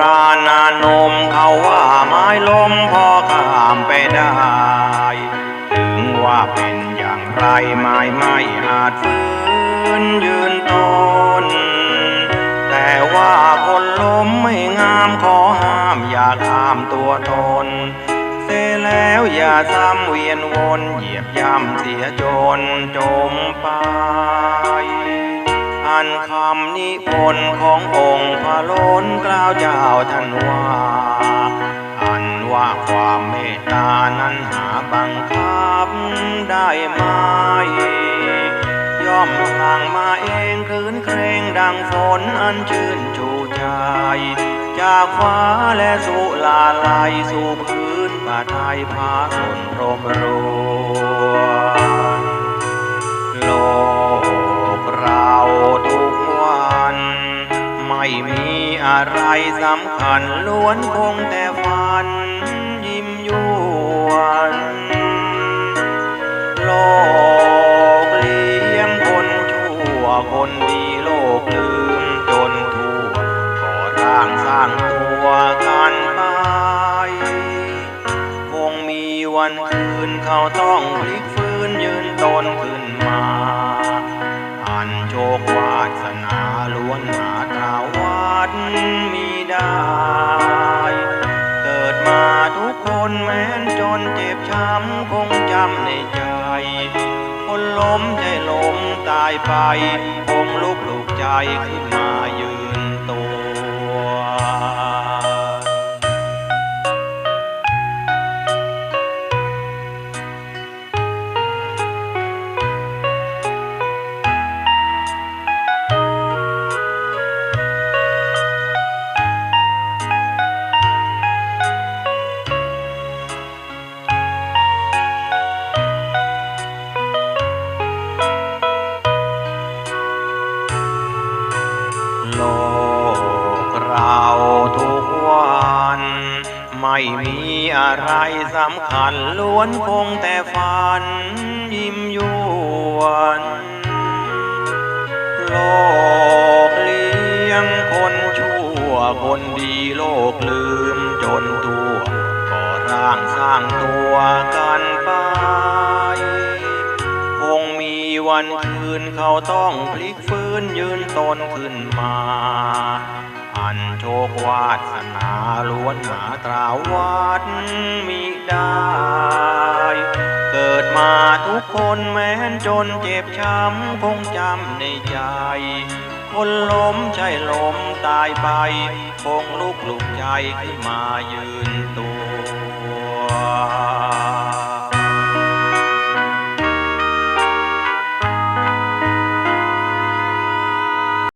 รานมเขาว่าไม้ล้มพอข้ามไปได้ ถึงว่าเป็นอย่างไรไม้ไม่อาจฟื้นยืนต้น แต่ว่าคนล้มไม่งามขอห้ามอย่าข้ามตัวตน เสียแล้วอย่าซ้ำเวียนวนเหยียบย่ำเสียจนจมไปอันคำ นิพนธ์ขององค์พระล้นกล่าวเจ้าท่านว่า อันว่าความเมตตานั้นหาบังคับได้ไหมย่อมสั่งมาเองคลืนเครงดังฝนอันชื่นชูใจ จากฟ้าและสู่ลาลายสู่พื้นป่าไทยพาหล่นรมร ไม่มีอะไรสำคัญล้วนคงแต่ฝัน ยิ้มยวนโลกเลี้ยงคนชั่วคนดีโลกลืมจนทั่วก่อร่างสร้างตัวกันไป คงมีวันคืนเขาต้องพลิก มีได้ เกิดมาทุกคนแม้นจนเจ็บช้ำคงจำในใจ คนล้มใจล้มตายไปคงลุกลุกใจขึ้นมา ไม่มีอะไรสำคัญล้วนคงแต่ฝัน ยิ้มยวนโลกเลี้ยงคนชั่วคนดีโลกลืมจนตัวก่อร่างสร้างตัวกันไป คงมีวันคืนเขาต้องพลิกฟื้นยืนตนขึ้นมา อันโชควาสนาล้วนหาตราวัดมิได้ เกิดมาทุกคนแม้นจนเจ็บช้ำคงจำในใจ คนล้มใช่ล้มตายไป คงลุกลุกใจขึ้นมายืนตัว